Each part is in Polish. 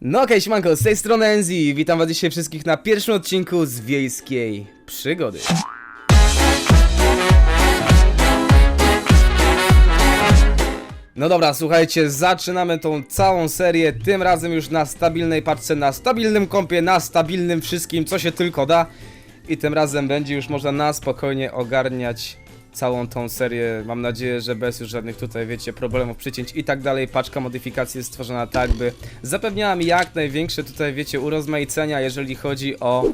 No okej, siemanko, z tej strony NZ, witam was dzisiaj wszystkich na pierwszym odcinku z Wiejskiej Przygody. No dobra, słuchajcie, zaczynamy tą całą serię, tym razem już na stabilnej paczce, na stabilnym kompie, na stabilnym wszystkim, co się tylko da. I tym razem będzie już można na spokojnie ogarniać całą tą serię. Mam nadzieję, że bez już żadnych tutaj, wiecie, problemów, przycięć i tak dalej. Paczka modyfikacji jest stworzona tak, by zapewniała mi jak największe tutaj, wiecie, urozmaicenia, jeżeli chodzi o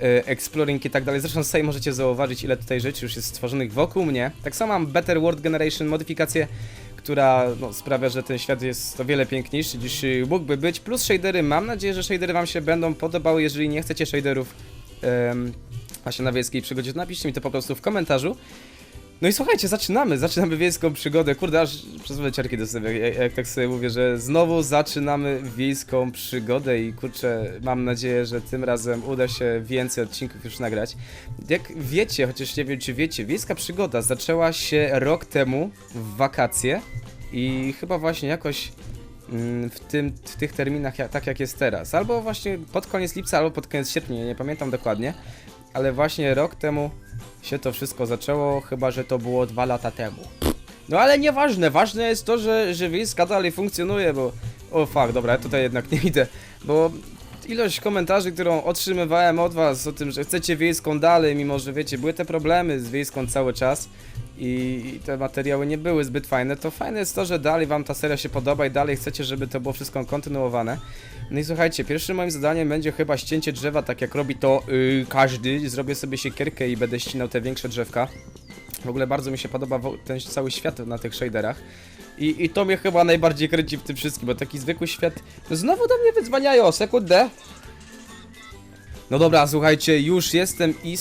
e, exploring i tak dalej. Zresztą sobie możecie zauważyć, ile tutaj rzeczy już jest stworzonych wokół mnie. Tak samo mam Better World Generation modyfikację, która no, sprawia, że ten świat jest o wiele piękniejszy niż mógłby być. Plus shadery, mam nadzieję, że shadery wam się będą podobały. Jeżeli nie chcecie shaderów em, właśnie na wiejskiej przygodzie, to napiszcie mi to po prostu w komentarzu. No i słuchajcie, zaczynamy, zaczynamy wiejską przygodę. Kurde, aż przez ciarki do sobie, jak, jak tak sobie mówię, że znowu zaczynamy wiejską przygodę i kurczę, mam nadzieję, że tym razem uda się więcej odcinków już nagrać. Jak wiecie, chociaż nie wiem czy wiecie, wiejska przygoda zaczęła się rok temu w wakacje i chyba właśnie jakoś mm, w, tym, w tych terminach, tak jak jest teraz. Albo właśnie pod koniec lipca, albo pod koniec sierpnia, nie pamiętam dokładnie. Ale właśnie rok temu się to wszystko zaczęło, chyba że to było dwa lata temu. No ale nieważne, ważne jest to, że, że Wiejska dalej funkcjonuje, bo... O fuck, dobra, ja tutaj jednak nie idę, bo ilość komentarzy, którą otrzymywałem od was o tym, że chcecie Wiejską dalej, mimo że wiecie, były te problemy z Wiejską cały czas i, te materiały nie były zbyt fajne, to fajne jest to, że dalej wam ta seria się podoba i dalej chcecie, żeby to było wszystko kontynuowane. No i słuchajcie, pierwszym moim zadaniem będzie chyba ścięcie drzewa, tak jak robi to yy, każdy. Zrobię sobie siekierkę i będę ścinał te większe drzewka. W ogóle bardzo mi się podoba ten cały świat na tych shaderach. I, I to mnie chyba najbardziej kręci w tym wszystkim, bo taki zwykły świat... No znowu do mnie wydzwaniają, sekundę. No dobra, słuchajcie, już jestem i...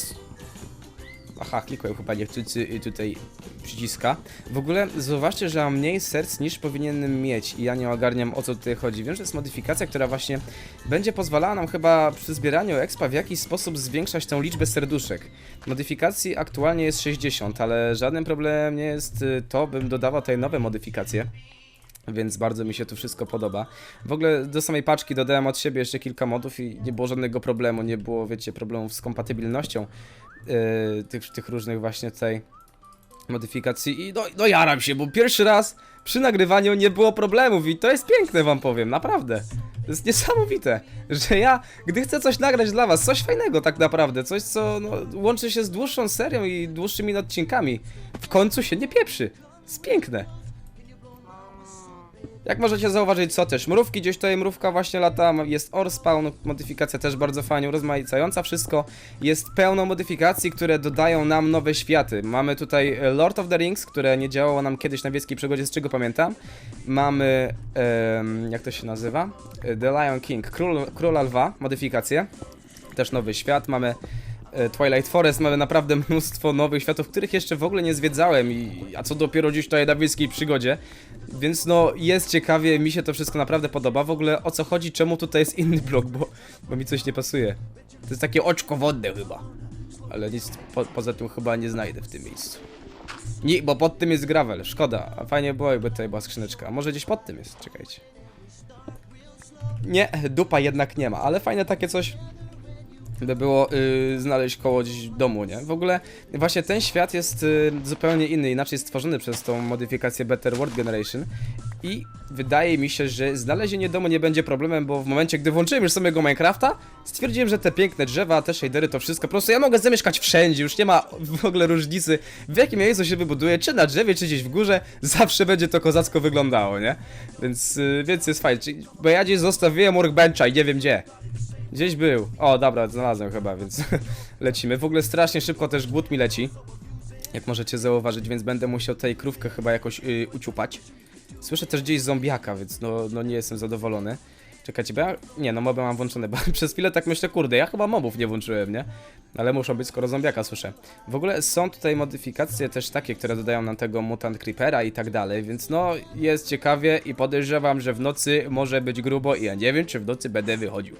Aha, klikłem chyba niechcący y, tutaj przyciska. W ogóle zauważcie, że mam mniej serc niż powinienem mieć i ja nie ogarniam o co tutaj chodzi. Wiem, że jest modyfikacja, która właśnie będzie pozwalała nam chyba przy zbieraniu expa w jakiś sposób zwiększać tą liczbę serduszek. Modyfikacji aktualnie jest 60, ale żadnym problemem nie jest y, to, bym dodawał tutaj nowe modyfikacje. Więc bardzo mi się to wszystko podoba. W ogóle do samej paczki dodałem od siebie jeszcze kilka modów i nie było żadnego problemu, nie było, wiecie, problemów z kompatybilnością yy, tych, tych różnych właśnie tutaj modyfikacji i no, no jaram się, bo pierwszy raz przy nagrywaniu nie było problemów i to jest piękne wam powiem, naprawdę. To jest niesamowite, że ja, gdy chcę coś nagrać dla was, coś fajnego tak naprawdę, coś co no, łączy się z dłuższą serią i dłuższymi odcinkami, w końcu się nie pieprzy. Jest piękne. Jak możecie zauważyć, co też, mrówki, gdzieś tutaj mrówka właśnie lata, jest ore spawn, modyfikacja też bardzo fajnie rozmaicająca wszystko. Jest pełno modyfikacji, które dodają nam nowe światy. Mamy tutaj e, Lord of the Rings, które nie działało nam kiedyś na Wiejskiej Przygodzie, z czego pamiętam. Mamy, em, jak to się nazywa? E, The Lion King, Król, Króla Lwa, modyfikacje. Też nowy świat, mamy e, Twilight Forest, mamy naprawdę mnóstwo nowych światów, których jeszcze w ogóle nie zwiedzałem i a co dopiero dziś tutaj na Wiejskiej Przygodzie. Więc no, jest ciekawie, mi się to wszystko naprawdę podoba. W ogóle o co chodzi, czemu tutaj jest inny blok, bo, bo mi coś nie pasuje. To jest takie oczko wodne chyba. Ale nic po, poza tym chyba nie znajdę w tym miejscu. Nie, bo pod tym jest gravel, szkoda. A fajnie było, jakby tutaj była skrzyneczka. Może gdzieś pod tym jest, czekajcie. Nie, dupa jednak nie ma, ale fajne takie coś by było y, znaleźć koło gdzieś domu, nie? W ogóle właśnie ten świat jest y, zupełnie inny, inaczej stworzony przez tą modyfikację Better World Generation i wydaje mi się, że znalezienie domu nie będzie problemem, bo w momencie, gdy włączyłem już samego Minecrafta, stwierdziłem, że te piękne drzewa, te shadery, to wszystko, po prostu ja mogę zamieszkać wszędzie, już nie ma w ogóle różnicy, w jakim miejscu się wybuduje, czy na drzewie, czy gdzieś w górze, zawsze będzie to kozacko wyglądało, nie? Więc, y, więc jest fajnie, bo ja gdzieś zostawiłem workbencha i nie wiem gdzie. Gdzieś był. O, dobra, znalazłem chyba, więc lecimy. W ogóle strasznie szybko też głód mi leci. Jak możecie zauważyć, więc będę musiał tej krówkę chyba jakoś yy, uciupać. Słyszę też gdzieś zombiaka, więc no, no nie jestem zadowolony. Czekajcie, bo ja... Nie, no moby mam włączone, bo przez chwilę tak myślę, kurde, ja chyba mobów nie włączyłem, nie? Ale muszą być, skoro zombiaka słyszę. W ogóle są tutaj modyfikacje też takie, które dodają nam tego mutant creepera i tak dalej, więc no jest ciekawie i podejrzewam, że w nocy może być grubo i ja nie wiem, czy w nocy będę wychodził,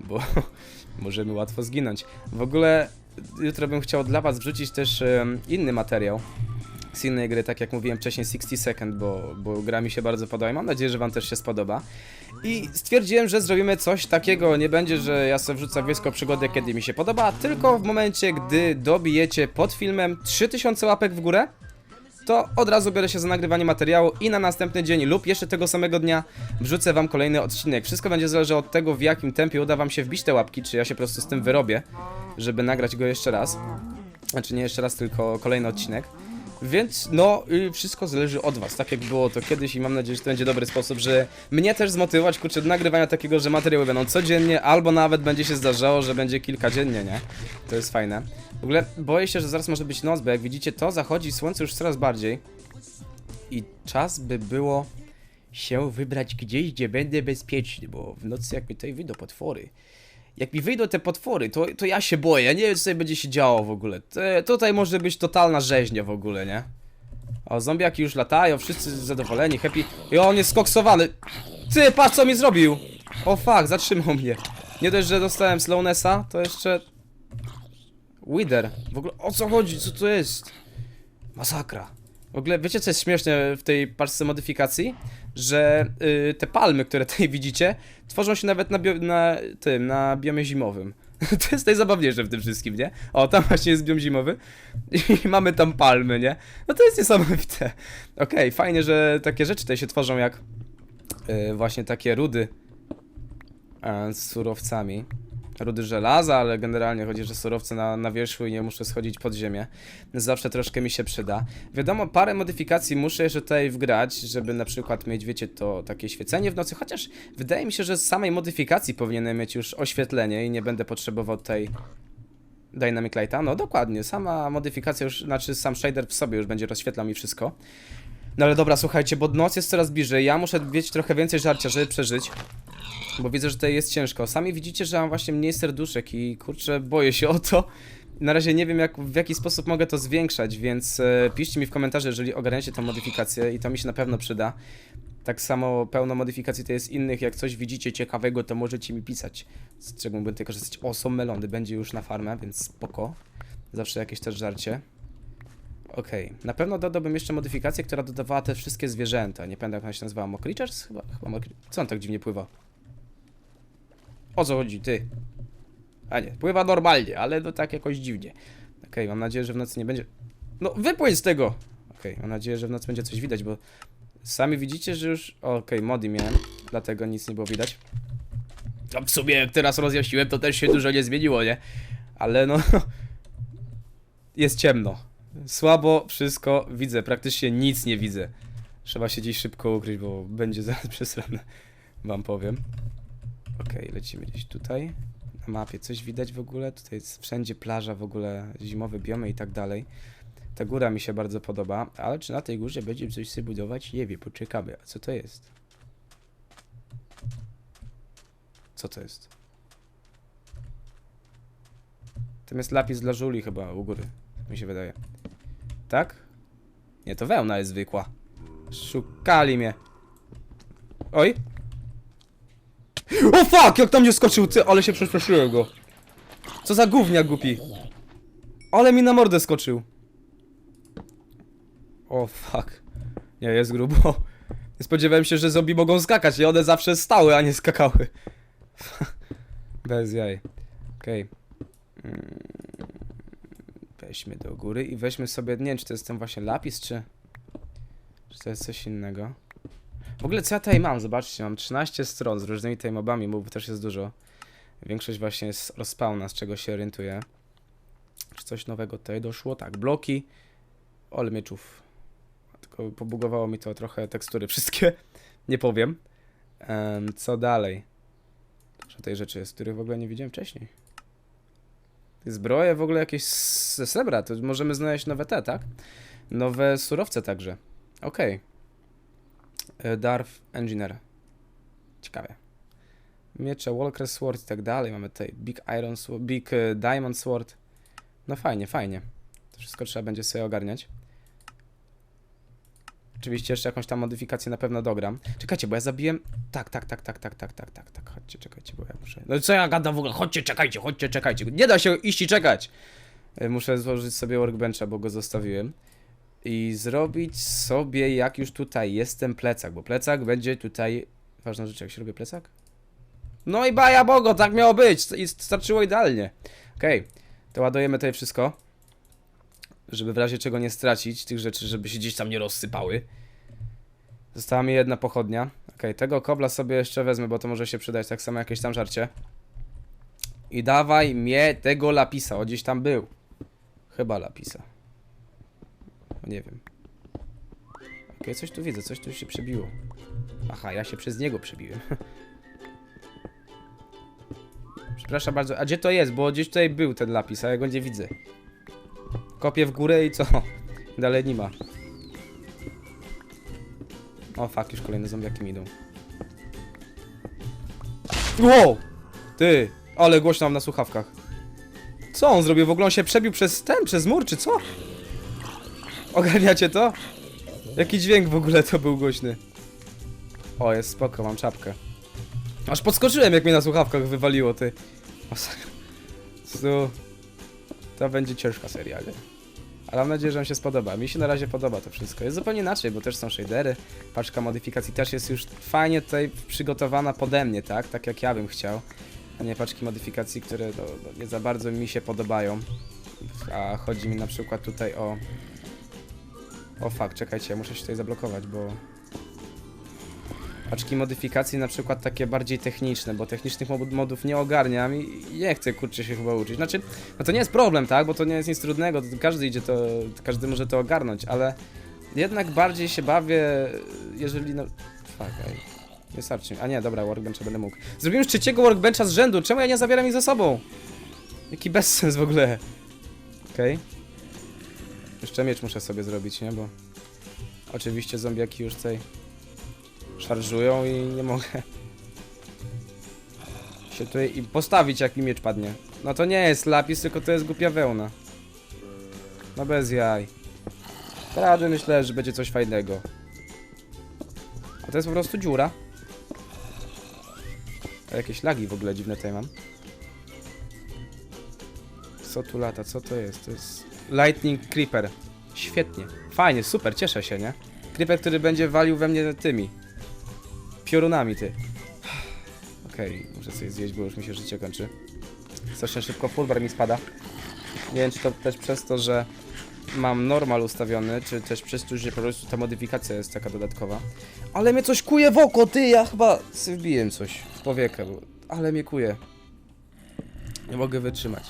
bo możemy łatwo zginąć. W ogóle jutro bym chciał dla was wrzucić też inny materiał z innej gry, tak jak mówiłem wcześniej 60 Second, bo, bo gra mi się bardzo podoba i mam nadzieję, że wam też się spodoba. I stwierdziłem, że zrobimy coś takiego, nie będzie, że ja sobie wrzucam Gwiazdko Przygodę, kiedy mi się podoba, tylko w momencie, gdy dobijecie pod filmem 3000 łapek w górę, to od razu biorę się za nagrywanie materiału i na następny dzień lub jeszcze tego samego dnia wrzucę wam kolejny odcinek. Wszystko będzie zależało od tego, w jakim tempie uda wam się wbić te łapki, czy ja się po prostu z tym wyrobię, żeby nagrać go jeszcze raz. Znaczy nie jeszcze raz, tylko kolejny odcinek. Więc no, y, wszystko zależy od was, tak jak było to kiedyś i mam nadzieję, że to będzie dobry sposób, że mnie też zmotywować, kurczę, do nagrywania takiego, że materiały będą codziennie, albo nawet będzie się zdarzało, że będzie kilka dziennie, nie? To jest fajne. W ogóle boję się, że zaraz może być noc, bo jak widzicie, to zachodzi słońce już coraz bardziej. I czas by było się wybrać gdzieś, gdzie będę bezpieczny, bo w nocy jak mi tutaj wyjdą potwory. Jak mi wyjdą te potwory, to, to ja się boję, nie wiem co tutaj będzie się działo w ogóle. Tutaj może być totalna rzeźnia w ogóle, nie? O, zombiaki już latają, wszyscy zadowoleni, happy. I on jest skoksowany. Ty, patrz co mi zrobił! O fuck, zatrzymał mnie. Nie dość, że dostałem slownessa, to jeszcze... Wither. W ogóle o co chodzi? Co to jest? Masakra. W ogóle wiecie co jest śmieszne w tej paczce modyfikacji? Że y, te palmy, które tutaj widzicie, tworzą się nawet na, bio, na tym, na biomie zimowym. To jest najzabawniejsze w tym wszystkim, nie? O, tam właśnie jest biom zimowy i mamy tam palmy, nie? No to jest niesamowite. Okej, fajnie, że takie rzeczy tutaj się tworzą jak y, właśnie takie rudy e, z surowcami. Rudy żelaza, ale generalnie chodzi, że surowce na, na wierzchu i nie muszę schodzić pod ziemię. Zawsze troszkę mi się przyda. Wiadomo, parę modyfikacji muszę jeszcze tutaj wgrać, żeby na przykład mieć, wiecie, to takie świecenie w nocy, chociaż wydaje mi się, że z samej modyfikacji powinienem mieć już oświetlenie i nie będę potrzebował tej Dynamic Lighta. No dokładnie, sama modyfikacja już, znaczy sam shader w sobie już będzie rozświetlał mi wszystko. No ale dobra, słuchajcie, bo noc jest coraz bliżej, ja muszę mieć trochę więcej żarcia, żeby przeżyć. Bo widzę, że tutaj jest ciężko. Sami widzicie, że mam właśnie mniej serduszek i kurczę, boję się o to. Na razie nie wiem, jak, w jaki sposób mogę to zwiększać, więc e, piszcie mi w komentarzu, jeżeli ogarniacie tą modyfikację i to mi się na pewno przyda. Tak samo pełno modyfikacji to jest innych, jak coś widzicie ciekawego, to możecie mi pisać. Z czego tutaj korzystać? O, są melony, będzie już na farmę, więc spoko. Zawsze jakieś też żarcie. Okej, na pewno dodałbym jeszcze modyfikację, która dodawała te wszystkie zwierzęta. Nie pamiętam jak ona się nazywała, Mokrichers? Chyba, chyba Mokri... Co on tak dziwnie pływa? O co chodzi, ty? A nie, pływa normalnie, ale no tak jakoś dziwnie. Okej, mam nadzieję, że w nocy nie będzie... No, wypłyń z tego! Okej, mam nadzieję, że w nocy będzie coś widać, bo... Sami widzicie, że już... Okej, mody miałem, dlatego nic nie było widać. A w sumie, jak teraz rozjaśniłem, to też się dużo nie zmieniło, nie? Ale no... Jest ciemno. Słabo wszystko widzę, praktycznie nic nie widzę. Trzeba się dziś szybko ukryć, bo będzie zaraz przesrane. Wam powiem. Okej, lecimy gdzieś tutaj. Na mapie coś widać w ogóle? Tutaj jest wszędzie plaża, w ogóle zimowe biomy i tak dalej. Ta góra mi się bardzo podoba, ale czy na tej górze będziemy coś sobie budować? Nie wiem, poczekamy. A co to jest? Co to jest? Tam jest lapis dla żuli chyba u góry, mi się wydaje. Tak? Nie, to wełna jest zwykła. Szukali mnie. Oj, o fuck, jak tam nie skoczył, ty, ale się przestraszyłem go. Co za gównia głupi. Ale mi na mordę skoczył. O fuck. Nie, jest grubo. Nie spodziewałem się, że zombie mogą skakać i one zawsze stały, a nie skakały. Bez jaj. Okej. Mm, Weźmy do góry i weźmy sobie, nie wiem, czy to jest ten właśnie lapis, czy... Czy to jest coś innego. W ogóle co ja tutaj mam? Zobaczcie, mam 13 stron z różnymi tutaj mobami, mobów też jest dużo. Większość właśnie jest rozpałna, z czego się orientuję. Czy coś nowego tutaj doszło? Tak, bloki. Ole mieczów. Tylko pobugowało mi to trochę tekstury wszystkie. Nie powiem. Em, co dalej? Dużo tej rzeczy jest, których w ogóle nie widziałem wcześniej. Zbroje w ogóle jakieś ze srebra, to możemy znaleźć nowe te, tak? Nowe surowce także. Okej. E, Darth Engineer. Ciekawe. Miecze, Walker Sword i tak dalej. Mamy tutaj Big Iron Sword, Big e, Diamond Sword. No fajnie, fajnie. To wszystko trzeba będzie sobie ogarniać. Oczywiście jeszcze jakąś tam modyfikację na pewno dogram. Czekajcie, bo ja zabiłem... Tak, tak, tak, tak, tak, tak, tak, tak, tak. Chodźcie, czekajcie, bo ja muszę... No co ja gadam w ogóle? Chodźcie, czekajcie, chodźcie, czekajcie. Nie da się iść i czekać. E, Muszę złożyć sobie workbencha, bo go zostawiłem. i zrobić sobie, jak już tutaj jestem, plecak, bo plecak będzie tutaj... Ważna rzecz, jak się robi plecak? No i baja bogo, tak miało być i starczyło idealnie. Okej, to ładujemy tutaj wszystko, żeby w razie czego nie stracić tych rzeczy, żeby się gdzieś tam nie rozsypały. Została mi jedna pochodnia. Okej, tego kobla sobie jeszcze wezmę, bo to może się przydać, tak samo jakieś tam żarcie. I dawaj mnie tego lapisa, o gdzieś tam był. Chyba lapisa. Nie wiem. Okej, coś tu widzę, coś tu się przebiło. Aha, ja się przez niego przebiłem. Przepraszam bardzo, a gdzie to jest? Bo gdzieś tutaj był ten lapis, a ja go nie widzę. Kopię w górę i co? Dalej nie ma. O fuck, już kolejne zombiaki mi idą. Wow! Ty, ale głośno mam na słuchawkach. Co on zrobił? W ogóle on się przebił przez ten, przez mur, czy co? Ogarniacie to? Jaki dźwięk w ogóle to był głośny? O, jest spoko, mam czapkę. Aż podskoczyłem, jak mnie na słuchawkach wywaliło, ty. Masakra. To, to będzie ciężka seria, nie? Ale mam nadzieję, że wam się spodoba. Mi się na razie podoba to wszystko. Jest zupełnie inaczej, bo też są shadery. Paczka modyfikacji też jest już fajnie tutaj przygotowana pode mnie, tak? Tak jak ja bym chciał. A nie paczki modyfikacji, które no, no, nie za bardzo mi się podobają. A chodzi mi na przykład tutaj o... O fuck, czekajcie, muszę się tutaj zablokować, bo... Paczki modyfikacji na przykład takie bardziej techniczne, bo technicznych mod- modów nie ogarniam i nie chcę kurczę się chyba uczyć. Znaczy, no to nie jest problem, tak? Bo to nie jest nic trudnego, każdy idzie to, każdy może to ogarnąć, ale jednak bardziej się bawię, jeżeli no... Fuck, ej. Nie starczy mi. A nie, dobra, workbencha będę mógł. Zrobiłem już trzeciego workbencha z rzędu, czemu ja nie zabieram ich ze sobą? Jaki bezsens w ogóle. Okej. Jeszcze miecz muszę sobie zrobić, nie? Bo... Oczywiście zombiaki już tutaj szarżują i nie mogę się tutaj im postawić jak mi miecz padnie. No to nie jest lapis, tylko to jest głupia wełna. No bez jaj. Prawdę myślę, że będzie coś fajnego. A to jest po prostu dziura. A jakieś lagi w ogóle dziwne tutaj mam. Co tu lata? Co to jest? To jest Lightning Creeper. Świetnie. Fajnie, super, cieszę się, nie? Creeper, który będzie walił we mnie tymi piorunami, ty. Okej, muszę sobie zjeść, bo już mi się życie kończy. Strasznie szybko fullbar mi spada. Nie wiem, czy to też przez to, że mam normal ustawiony, czy też przez to, że po prostu ta modyfikacja jest taka dodatkowa. Ale mnie coś kuje w oko, ty! Ja chyba wbiłem coś w powiekę, bo... ale mnie kuje. Nie mogę wytrzymać.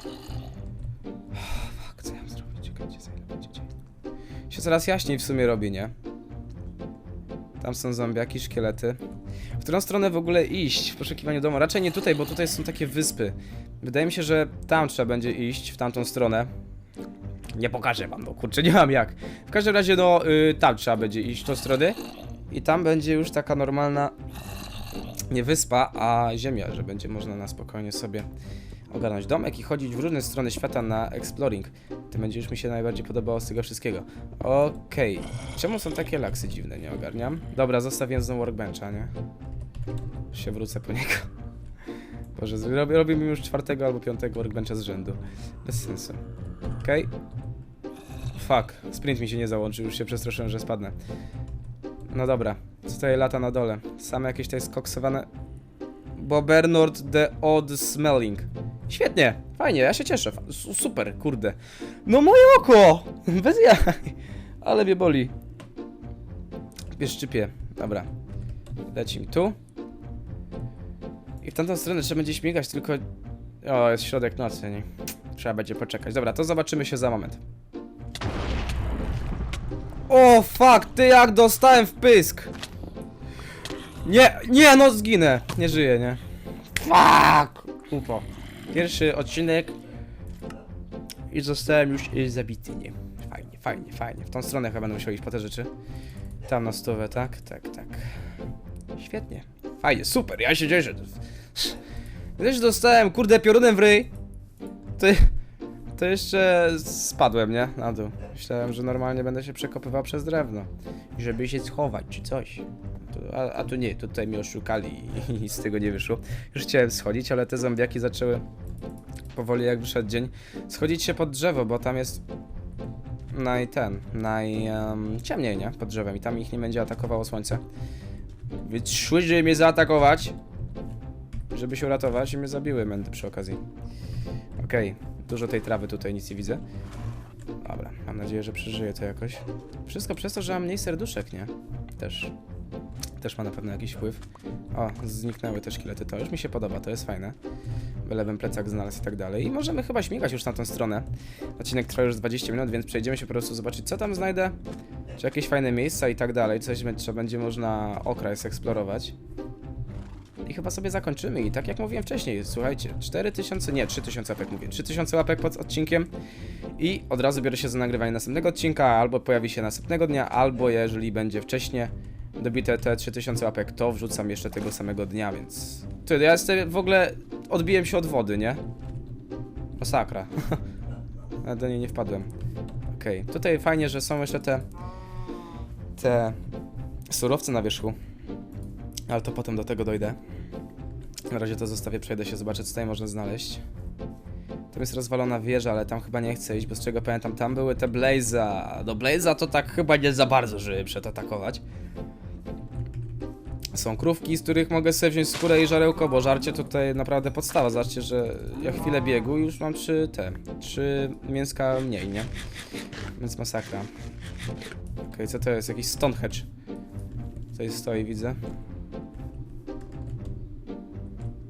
Fuck, co ja mam zrobić? Czekajcie, za ile będzie. Się coraz jaśniej w sumie robi, nie? Tam są zombiaki, szkielety. Którą stronę w ogóle iść w poszukiwaniu domu? Raczej nie tutaj, bo tutaj są takie wyspy. Wydaje mi się, że tam trzeba będzie iść, w tamtą stronę. Nie pokażę wam, no kurczę, nie mam jak. W każdym razie, no, y, tam trzeba będzie iść, w tą stronę. I tam będzie już taka normalna, nie wyspa, a ziemia, że będzie można na spokojnie sobie ogarnąć domek i chodzić w różne strony świata na exploring. To będzie już mi się najbardziej podobało z tego wszystkiego. Okej. Czemu są takie laksy dziwne? Nie ogarniam. Dobra, zostawiam znowu workbencha, nie? Się wrócę po niego. Boże, robię mi już czwartego albo piątego workbencha z rzędu. Bez sensu. Okej. Fuck, sprint mi się nie załączył, już się przestraszyłem, że spadnę. No dobra, tutaj lata na dole? Same jakieś tutaj skoksowane... Bo Bernard the Odd Smelling. Świetnie, fajnie, ja się cieszę. Super, kurde. No moje oko! Bez jaj. Ale mnie boli. Pieszczypie. Dobra. Leci mi tu. I w tamtą stronę trzeba będzie śmigać, tylko... O, jest środek nocy, nie? Trzeba będzie poczekać. Dobra, to zobaczymy się za moment. O, fuck, ty jak dostałem w pysk! Nie, nie, no zginę. Nie żyję, nie? Fuck! Upo. Pierwszy odcinek i zostałem już y, zabity, nie? Fajnie, fajnie, fajnie. W tą stronę chyba będę musiał iść po te rzeczy. Tam na stówę, tak? Tak, tak. Świetnie. Fajnie, super, ja się cieszę. Też dostałem, kurde, piorunem w ryj. To, to jeszcze spadłem, nie? Na dół. Myślałem, że normalnie będę się przekopywał przez drewno. Żeby się schować, czy coś. A, a tu nie, tutaj mnie oszukali i, i z tego nie wyszło. Już chciałem schodzić, ale te zombiaki zaczęły powoli jak wyszedł dzień schodzić się pod drzewo, bo tam jest naj ten, naj em, ciemniej, nie? Pod drzewem i tam ich nie będzie atakowało słońce. Więc szły, żeby mnie zaatakować, żeby się uratować i mnie zabiły mędy przy okazji. Okej, dużo tej trawy tutaj, nic nie widzę. Dobra, mam nadzieję, że przeżyję to jakoś. Wszystko przez to, że mam mniej serduszek, nie? Też. Też ma na pewno jakiś wpływ. O, zniknęły te szkielety, to już mi się podoba, to jest fajne. Bylebym plecak znalazł i tak dalej. I możemy chyba śmigać już na tą stronę. Odcinek trwa już 20 minut, więc przejdziemy się po prostu zobaczyć, co tam znajdę. Czy jakieś fajne miejsca i tak dalej. Coś, co będzie można okres eksplorować. I chyba sobie zakończymy. I tak jak mówiłem wcześniej, słuchajcie, 4000, nie, 3000 łapek mówię, 3000 łapek pod odcinkiem i od razu biorę się za nagrywanie następnego odcinka, albo pojawi się następnego dnia, albo jeżeli będzie wcześniej dobite te 3000 łapek, to wrzucam jeszcze tego samego dnia, więc... Ty, ja jestem w ogóle... odbiłem się od wody, nie? Masakra. Ja do niej nie wpadłem. Okej, tutaj fajnie, że są jeszcze te... te surowce na wierzchu. Ale to potem do tego dojdę. Na razie to zostawię, przejdę się, zobaczę co tutaj można znaleźć. Tam jest rozwalona wieża, ale tam chyba nie chcę iść, bo z czego pamiętam, tam były te Blaze'a. Do Blaze'a to tak chyba nie za bardzo, żeby przedatakować. Są krówki, z których mogę sobie wziąć skórę i żarełko, bo żarcie tutaj naprawdę podstawa. Zobaczcie, że ja chwilę biegu i już mam trzy te, trzy mięska mniej, nie? Więc masakra. Okej, co to jest? Jakiś Stonehenge. Tutaj stoi, widzę.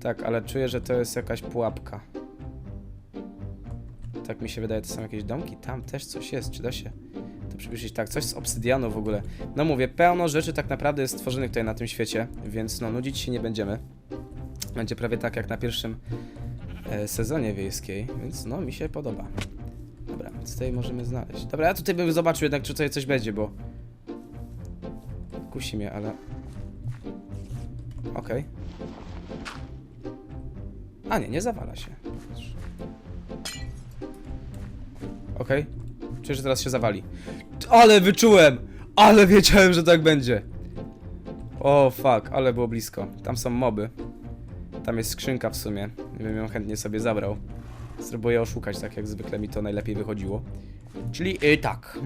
Tak, ale czuję, że to jest jakaś pułapka. Tak mi się wydaje, to są jakieś domki. Tam też coś jest, czy da się to przybliżyć? Tak, coś z obsydianu w ogóle. No mówię, pełno rzeczy tak naprawdę jest stworzonych tutaj na tym świecie, więc no nudzić się nie będziemy. Będzie prawie tak jak na pierwszym e, sezonie wiejskiej, więc no mi się podoba. Dobra, co tutaj możemy znaleźć? Dobra, ja tutaj bym zobaczył jednak, czy tutaj coś będzie, bo... Kusi mnie, ale... Okej. A nie, nie zawala się. Okej. Czuję, że teraz się zawali. Ale wyczułem! Ale wiedziałem, że tak będzie. O fuck, ale było blisko. Tam są moby. Tam jest skrzynka w sumie. Bym ją chętnie sobie zabrał. Spróbuję oszukać, tak jak zwykle mi to najlepiej wychodziło. Czyli y, tak.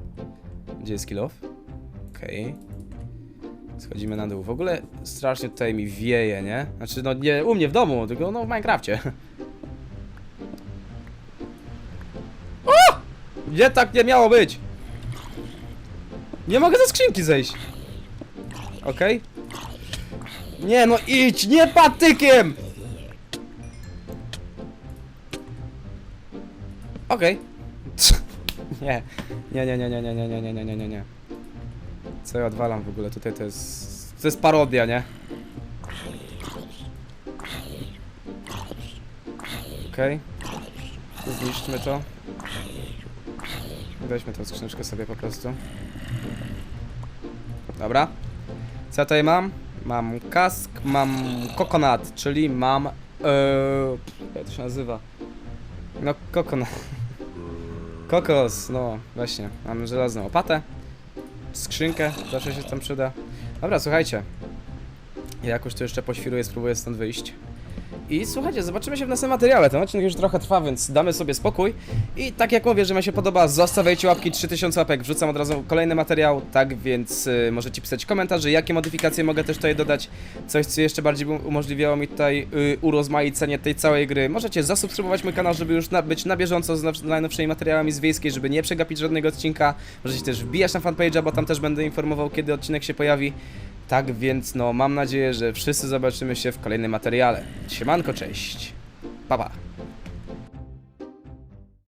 Gdzie jest kill off? Okej. Schodzimy na dół. W ogóle strasznie tutaj mi wieje, nie? Znaczy, no nie u mnie w domu, tylko no w Minecrafcie. O! Gdzie tak nie miało być? Nie mogę ze skrzynki zejść. Okej. Nie no idź, nie patykiem! Okej. Nie, nie, nie, nie, nie, nie, nie, nie, nie, nie, nie, nie. Co ja odwalam w ogóle? Tutaj to jest... To jest parodia, nie? Okej. Zniszczmy to. Weźmy tą skrzyneczkę sobie po prostu. Dobra. Co ja tutaj mam? Mam kask, mam kokonat, czyli mam... Yy, jak to się nazywa? No, kokonat. Kokos, no właśnie. Mam żelazną opatę. Skrzynkę, zawsze się tam przyda. Dobra, słuchajcie. Ja jakoś tu jeszcze poświruję, spróbuję stąd wyjść. I słuchajcie, zobaczymy się w następnym materiale. Ten odcinek już trochę trwa, więc damy sobie spokój. I tak jak mówię, że mi się podoba, zostawiajcie łapki, 3000 łapek, wrzucam od razu kolejny materiał, tak więc y, możecie pisać komentarze, jakie modyfikacje mogę też tutaj dodać, coś co jeszcze bardziej umożliwiało mi tutaj y, urozmaicenie tej całej gry. Możecie zasubskrybować mój kanał, żeby już na, być na bieżąco z now- najnowszymi materiałami z Wiejskiej, żeby nie przegapić żadnego odcinka. Możecie też wbijać na fanpage'a, bo tam też będę informował, kiedy odcinek się pojawi. Tak więc no, mam nadzieję, że wszyscy zobaczymy się w kolejnym materiale. Siemanko, cześć. Pa, pa.